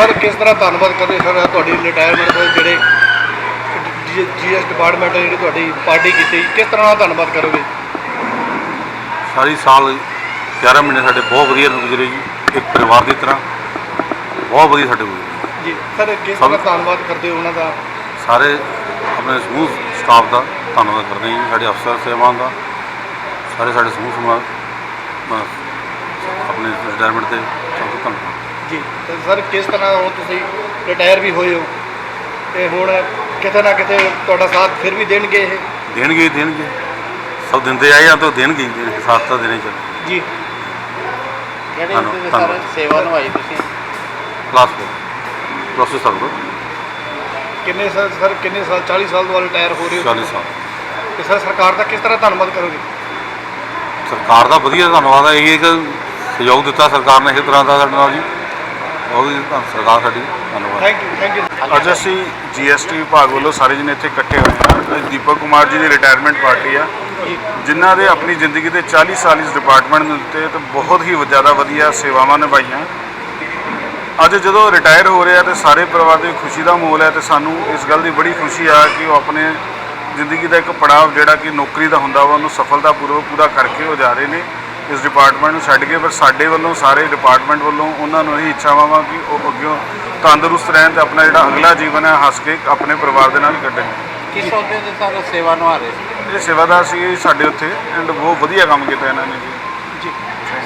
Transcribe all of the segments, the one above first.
Sir ਕਿਸ ਤਰ੍ਹਾਂ ਧੰਨਵਾਦ ਕਰਦੇ ਸਰ ਤੁਹਾਡੀ ਰਿਟਾਇਰਮੈਂਟ ਤੋਂ ਜਿਹੜੇ ਜੀਐਸ ਡਿਪਾਰਟਮੈਂਟ ਜਿਹੜੀ ਤੁਹਾਡੀ ਪਾਰਟੀ ਕੀਤੀ ਕਿਸ ਤਰ੍ਹਾਂ ਦਾ ਧੰਨਵਾਦ ਕਰੋਗੇ? ਸਾਰੀ ਸਾਲ 11 ਮਹੀਨੇ ਸਾਡੇ ਬਹੁਤ ਵਧੀਆ ਗੁਜ਼ਰੇ ਜੀ ਇੱਕ ਪਰਿਵਾਰ ਦੀ ਤਰ੍ਹਾਂ। ਬਹੁਤ ਵਧੀਆ ਸਾਡੇ ਗੁਜ਼ਰੇ ਜੀ। ਸਰ ਕਿਸ ਤਰ੍ਹਾਂ ਧੰਨਵਾਦ ਕਰਦੇ ਹੋ ਉਹਨਾਂ ਦਾ? ਸਾਰੇ ਆਪਣੇ ਸਮੂਹ ਸਟਾਫ ਦਾ ਧੰਨਵਾਦ ਕਰਦੇ ਹਾਂ ਜੀ ਸਾਡੇ ਅਫਸਰ ਸੇਵਾਨ ਦਾ। ਸਾਰੇ ਸਾਡੇ ਸਮੂਹ ਸਮਾਜ ਆਪਣੇ ਰਿਟਾਇਰਮੈਂਟ ਤੇ ਸਭ ਦਾ ਧੰਨਵਾਦ। ਜੀ ਤੇ ਸਰ ਕਿਸ ਤਰ੍ਹਾਂ ਹੁਣ ਤੁਸੀਂ ਰਿਟਾਇਰ ਵੀ ਹੋਏ ਹੋ? ਤੇ ਹੁਣ ਕਿਤੇ ਨਾ ਕਿਤੇ ਤੁਹਾਡਾ ਸਾਥ ਫਿਰ ਵੀ ਦੇਣਗੇ ਇਹ? ਦੇਣਗੇ ਦੇਣਗੇ। ਸਭ ਦਿੰਦੇ ਆਏ ਆ ਤਾਂ ਦੇਣਗੇ ਸਾਥ ਤਾਂ ਦੇਣੇ ਚਾਹੀਦੇ। ਜੀ। ਕਿਹੜੇ ਧੰਨਵਾਦ, ਸਰ ਧੰਨਵਾਦ। ਸੇਵਾ ਨਿਭਾਈ ਤੁਸੀਂ? ਕਲਾਸ ਪ੍ਰੋਸੈਸ ਤੱਕ ਕਿੰਨੇ ਸਰ ਸਰ ਕਿੰਨੇ ਸਾਲ 40 ਸਾਲ ਤੋਂ ਰਿਟਾਇਰ ਹੋ ਰਹੇ ਹੋ? 40 ਸਾਲ। ਤੇ ਸਰ ਸਰਕਾਰ ਦਾ ਕਿਸ ਤਰ੍ਹਾਂ ਧੰਨਵਾਦ ਕਰੋਗੇ? ਸਰਕਾਰ ਦਾ ਵਧੀਆ ਧੰਨਵਾਦ ਹੈ ਇਹ ਇੱਕ ਸਹਿਯੋਗ ਦਿੱਤਾ ਸਰਕਾਰ ਨੇ ਇਸ ਤਰ੍ਹਾਂ ਦਾ ਸਾਡੇ ਨਾਲ ਜੀ। ਉਹ ਵੀ ਧੰਨ- ਸਰਕਾਰ ਸਾਡੀ ਧੰਨਵਾਦ। ਥੈਂਕ ਯੂ ਥੈਂਕ ਯੂ ਅੱਜ ਅਸੀਂ ਜੀਐਸਟੀ ਵਿਭਾਗ ਵੱਲੋਂ ਸਾਰੇ ਜਣੇ ਇੱਥੇ ਇਕੱਠੇ ਹੋਏ ਹਾਂ। ਅੱਜ ਦੀਪਕ ਕੁਮਾਰ ਜੀ ਦੀ ਰਿਟਾਇਰਮੈਂਟ ਪਾਰਟੀ ਆ। ਜਿਨ੍ਹਾਂ ਦੇ ਆਪਣੀ ਜ਼ਿੰਦਗੀ ਦੇ 40 ਸਾਲ ਇਸ ਡਿਪਾਰਟਮੈਂਟ ਦੇ ਉੱਤੇ ਤੇ ਬਹੁਤ ਹੀ ਜ਼ਿਆਦਾ ਵਧੀਆ ਸੇਵਾਵਾਂ ਨਿਭਾਈਆਂ। ਅੱਜ ਜਦੋਂ ਰਿਟਾਇਰ ਹੋ ਰਿਹਾ ਤੇ ਸਾਰੇ ਪਰਿਵਾਰ ਦੀ ਖੁਸ਼ੀ ਦਾ ਮੋਲ ਹੈ ਤੇ ਸਾਨੂੰ ਇਸ ਗੱਲ ਦੀ ਬੜੀ ਖੁਸ਼ੀ ਆ ਕਿ ਉਹ ਆਪਣੇ ਜ਼ਿੰਦਗੀ ਦਾ ਇੱਕ ਪੜਾਅ ਜਿਹੜਾ ਕਿ ਨੌਕਰੀ ਦਾ ਹੁੰਦਾ ਵਾ ਉਹਨੂੰ ਸਫਲਤਾਪੂਰਵਕ ਪੂਰਾ ਕਰਕੇ ਉਹ ਜਾ ਰਹੇ ਨੇ। ਇਸ ਡਿਪਾਰਟਮੈਂਟ ਨੂੰ ਛੱਡ ਕੇ ਪਰ ਸਾਡੇ ਵੱਲੋਂ ਸਾਰੇ ਡਿਪਾਰਟਮੈਂਟ ਵੱਲੋਂ ਉਹਨਾਂ ਨੂੰ ਇਹ ਇੱਛਾਵਾਂ ਵਾ ਕਿ ਉਹ ਅੱਗੇ ਤੰਦਰੁਸਤ ਰਹਿਣ ਤੇ ਆਪਣਾ ਜਿਹੜਾ ਅਗਲਾ ਜੀਵਨ ਹੈ ਹੱਸ ਕੇ ਆਪਣੇ ਪਰਿਵਾਰ ਦੇ ਨਾਲ ਕੱਢਣ। ਕਿਸ ਤੇ ਸਰ ਸੇਵਾ ਨਿਭਾ ਰਹੇ ਸੀ ਇਹ ਸੇਵਾਦਾਰ ਸੀ ਸਾਡੇ ਉੱਥੇ ਐਂਡ ਬਹੁਤ ਵਧੀਆ ਕੰਮ ਕੀਤਾ ਇਹਨਾਂ ਨੇ ਜੀ।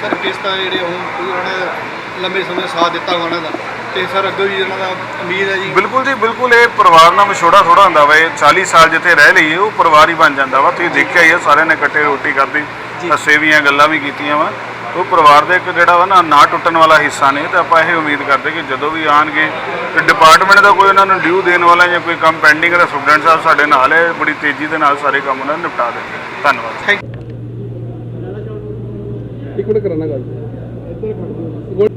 ਸਰ ਕਿਸ ਤਰ੍ਹਾਂ ਜਿਹੜੇ ਤੁਸੀਂ ਉਹਨਾਂ ਨੇ ਲੰਬੇ ਸਮੇਂ ਸਾਥ ਦਿੱਤਾ ਉਹਨਾਂ ਦਾ? ਤੇ ਸਰ ਅੱਗੇ ਵੀ ਉਹਨਾਂ ਦਾ ਉਮੀਦ ਹੈ ਜੀ? ਬਿਲਕੁਲ ਜੀ ਬਿਲਕੁਲ ਇਹ ਪਰਿਵਾਰ ਨਾਲ ਵਿਛੋੜਾ ਥੋੜਾ ਹੁੰਦਾ ਵਾ। ਇਹ 40 ਸਾਲ ਜਿੱਥੇ ਰਹਿ ਲਈਏ ਉਹ ਪਰਿਵਾਰ ਹੀ ਬਣ ਜਾਂਦਾ ਵਾ। ਤੁਸੀਂ ਦੇਖਿਆ ਹੀ ਆ ਸਾਰਿਆਂ ਨੇ ਇਕੱਠੇ ਰੋਟੀ ਖਾਧੀ। ਹੱਸੇ ਵੀਆਂ ਗੱਲਾਂ ਵੀ ਕੀਤੀਆਂ ਵਾ। ਉਹ ਪਰਿਵਾਰ ਦਾ ਇੱਕ ਜਿਹੜਾ ਵਾ ਨਾ ਨਾ ਟੁੱਟਣ ਵਾਲਾ ਹਿੱਸਾ ਨੇ ਤੇ ਆਪਾਂ ਇਹ ਉਮੀਦ ਕਰਦੇ ਕਿ ਜਦੋਂ ਵੀ ਆਣਗੇ ਤੇ ਡਿਪਾਰਟਮੈਂਟ ਦਾ ਕੋਈ ਉਹਨਾਂ ਨੂੰ ਡਿਊ ਦੇਣ ਵਾਲਾ ਜਾਂ ਕੋਈ ਕੰਮ ਪੈਂਡਿੰਗ ਹੈ ਸੁਪਰਡੈਂਟ ਸਾਹਿਬ ਸਾਡੇ ਨਾਲ ਹੈ ਬੜੀ ਤੇਜ਼ੀ ਦੇ ਨਾਲ ਸਾਰੇ ਕੰਮ ਉਹਨਾਂ ਨੂੰ ਨਿਪਟਾ ਦੇਣਗੇ। ਧੰਨਵਾਦ। ਇੱਕ ਮਿੰਟ ਕਰਾਂਗਾ ਗੱਲ। ਇੱਧਰ ਖੜ ਜਾਓ